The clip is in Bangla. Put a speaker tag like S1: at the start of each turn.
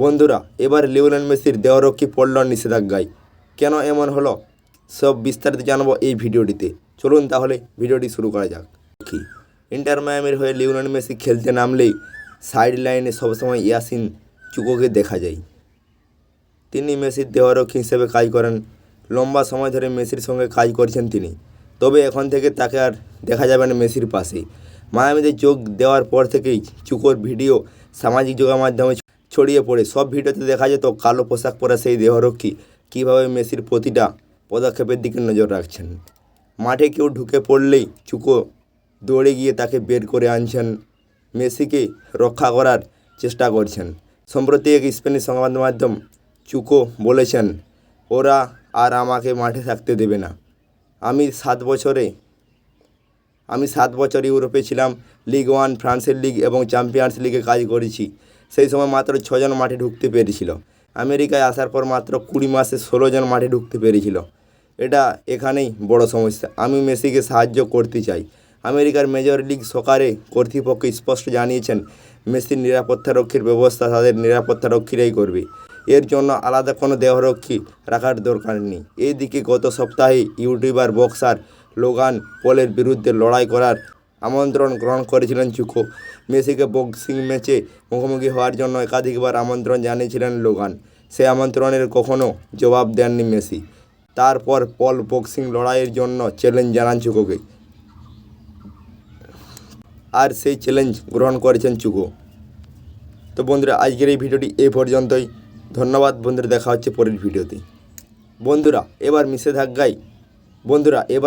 S1: বন্ধুরা, এবার লিওনেল মেসির দেহরক্ষী পড়ল নিষেধাজ্ঞায়? কেন এমন হলো? সব বিস্তারিত জানাব এই ভিডিওটিতে। চলুন তাহলে ভিডিওটি শুরু করা যাক। কি ইন্টার মায়ামির হয়ে লিওনেল মেসি খেলতে নামলেই সাইড লাইনে সবসময় ইয়াসিন চুকোকে দেখা যায়। তিনি মেসির দেহরক্ষী হিসেবে কাজ করেন। লম্বা সময় ধরে মেসির সঙ্গে কাজ করছেন তিনি। তবে এখন থেকে তাকে আর দেখা যাবে না মেসির পাশে। মায়ামিতে যোগ দেওয়ার পর থেকেই চুকোর ভিডিও সামাজিক যোগাযোগ মাধ্যমে ছড়িয়ে পড়ে। সব ভিডিওতে দেখা যেত কালো পোশাক পরা সেই দেহরক্ষী কীভাবে মেসির প্রতিটা পদক্ষেপের দিকে নজর রাখছেন। মাঠে কেউ ঢুকে পড়লেই চুকো দৌড়ে গিয়ে তাকে বের করে আনছেন। মেসিকে রক্ষা করার চেষ্টা করছেন। সম্প্রতি এক স্পেনিশ সংবাদ মাধ্যম চুকো বলেছেন, ওরা আর আমাকে মাঠে থাকতে দেবে না। আমি সাত বছরে, আমি সাত বছর ইউরোপে ছিলাম, লিগ ওয়ান, ফ্রান্সের লিগ এবং চ্যাম্পিয়ন্স লিগে কাজ করেছি। সেই সময় মাত্র ছজন মাঠে ঢুকতে পেরেছিল। আমেরিকায় আসার পর মাত্র কুড়ি মাসে ষোলো জন মাঠে ঢুকতে পেরেছিল। এটা এখানেই বড় সমস্যা। আমি মেসিকে সাহায্য করতে চাই। আমেরিকার মেজর লিগ সকারে কর্তৃপক্ষ স্পষ্ট জানিয়েছেন, মেসির নিরাপত্তারক্ষীর ব্যবস্থা তাদের নিরাপত্তারক্ষীরাই করবে। এর জন্য আলাদা কোনো দেহরক্ষী রাখার দরকার নেই। এইদিকে গত সপ্তাহে ইউটিউবার বক্সার লোগান পলের বিরুদ্ধে লড়াই করার আমন্ত্রণ গ্রহণ করেছিলেন চুকো। মেসিকে বক্সিং ম্যাচে মুখোমুখি হওয়ার জন্য একাধিকবার আমন্ত্রণ জানিয়েছিলেন লোগান। সে আমন্ত্রণের কখনো জবাব দেননি মেসি। তারপর পল বক্সিং লড়াইয়ের জন্য চ্যালেঞ্জ জানান চুকোকে। আর সেই চ্যালেঞ্জ গ্রহণ করেছেন চুকো। তো বন্ধুরা, আজকের এই ভিডিওটি এই পর্যন্তই। ধন্যবাদ বন্ধুরা, দেখা হচ্ছে পরের ভিডিওতে। বন্ধুরা, এবার মিশে নিষেধাজ্ঞায় বন্ধুরা, এবার